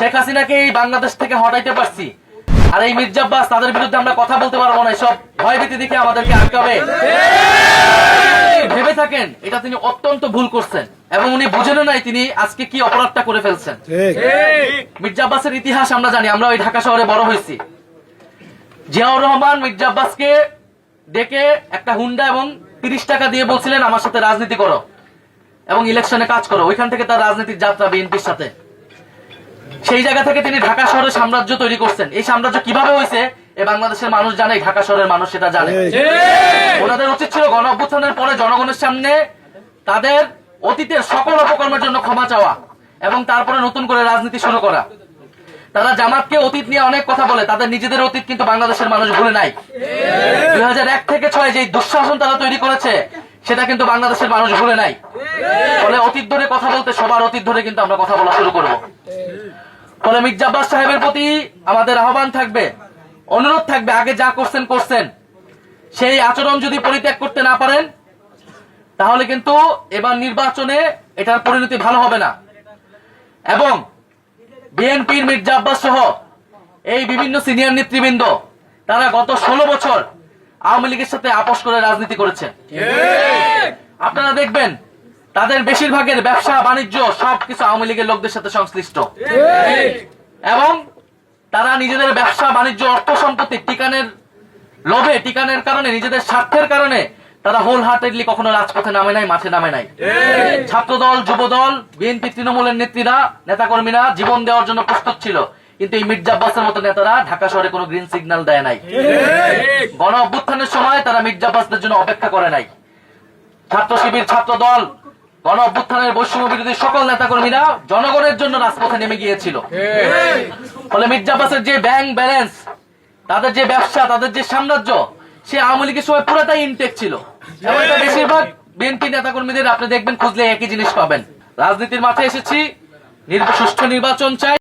শেখ হাসিনাকে এই বাংলাদেশ থেকে হটাইতে পারছি। আর এই মির্জা আব্বাস তাদের বিরুদ্ধে আমরা কথা বলতে পারব না সব ভয়ভীতি দেখে আমাদেরকে আটকাবে। ভেবে থাকেন এটা তিনি অত্যন্ত ভুল করছেন এবং উনি বুঝেনও নাই তিনি আজকে কি অপরাধটা করে ফেলছেন। ঠিক। মির্জা আব্বাসের ইতিহাস আমরা জানি আমরা ওই ঢাকা শহরে বড় হয়েছি। জিয়াউর রহমান মির্জা আব্বাসকে ডেকে একটা হুন্ডা এবং তিরিশ টাকা দিয়ে বলছিলেন আমার সাথে রাজনীতি করো এবং ইলেকশনে কাজ করো। ওইখান থেকে তার রাজনীতির যাত্রা বিএনপির সাথে। সেই জায়গা থেকে তিনি ঢাকা শহরে সাম্রাজ্য তৈরি করছেন। এই সাম্রাজ্য কীভাবে হয়েছে এ বাংলাদেশের মানুষ জানে ঢাকা শহরের মানুষ সেটা জানে। ওনাদের উচিত ছিল গণ অভ্যুত্থানের পরে জনগণের সামনে তাদের অতীতের সকল অপকর্মের জন্য ক্ষমা চাওয়া এবং তারপরে নতুন করে রাজনীতি শুরু করা। তারা জামাতকে অতীত নিয়ে অনেক কথা বলে তাদের নিজেদের অতীত কিন্তু বাংলাদেশের মানুষ ভুলে নাই। দুই হাজার এক থেকে ছয় যে দুঃশাসন তারা তৈরি করেছে সেটা কিন্তু বাংলাদেশের মানুষ ভুলে নাই। ফলে অতীত ধরে কথা বলতে সবার অতীত ধরে কিন্তু আমরা কথা বলা শুরু করব। ফলে মির্জা আব্বাস সাহেবের প্রতি আমাদের আহ্বান থাকবে অনুরোধ থাকবে আগে যা করছেন করছেন। সেই আচরণ যদি পরিত্যাগ করতে না পারেন তাহলে কিন্তু এবার নির্বাচনে এটার পরিণতি ভালো হবে না। এবং বিএনপির মির্জা আব্বাস সহ এই বিভিন্ন সিনিয়র নেতৃবৃন্দ তারা গত ষোলো বছর আওয়ামী লীগের সাথে আপোষ করে রাজনীতি করেছে আপনারা দেখবেন তাদের বেশিরভাগের ব্যবসা, বাণিজ্য, সবকিছু আওয়ামী লীগের লোকদের সাথে সংশ্লিষ্ট। এবং তারা নিজেদের ব্যবসা, বাণিজ্য, অর্থ সম্পত্তি টিকানের লোভে টিকানের কারণে, নিজেদের স্বার্থের কারণে তারা হোল হার্টেডলি কখনো রাজপথে নামে নাই, মাঠে নামে নাই। ছাত্র দল যুব দল বিএনপি, তৃণমূলের নেত্রীরা, নেতাকর্মীরা জীবন দেওয়ার জন্য প্রস্তুত ছিল। কিন্তু এই মির্জা আব্বাসের মতো নেতারা ঢাকা শহরে কোনো গ্রিন সিগন্যাল দেয় নাই। গণ অভ্যুত্থানের সময় তারা মির্জা আব্বাসদের জন্য অপেক্ষা করে নাই। ছাত্র শিবির ছাত্র দল গণ অভ্যুত্থানের বৈষম্য বিরোধী সকল নেতাকর্মীরা জনগণের জন্য রাজপথে নেমে গিয়েছিল। ফলে মির্জাবাসের যে ব্যাংক ব্যালেন্স তাদের যে ব্যবসা, তাদের যে সাম্রাজ্য, সে আওয়ামী লীগের সময় পুরোটাই ইনটেক ছিল। বেশিরভাগ বিএনপি নেতাকর্মীদের আপনি দেখবেন খুঁজলে একই জিনিস পাবেন। রাজনীতির মাঠে এসেছি সুষ্ঠু নির্বাচন চাই।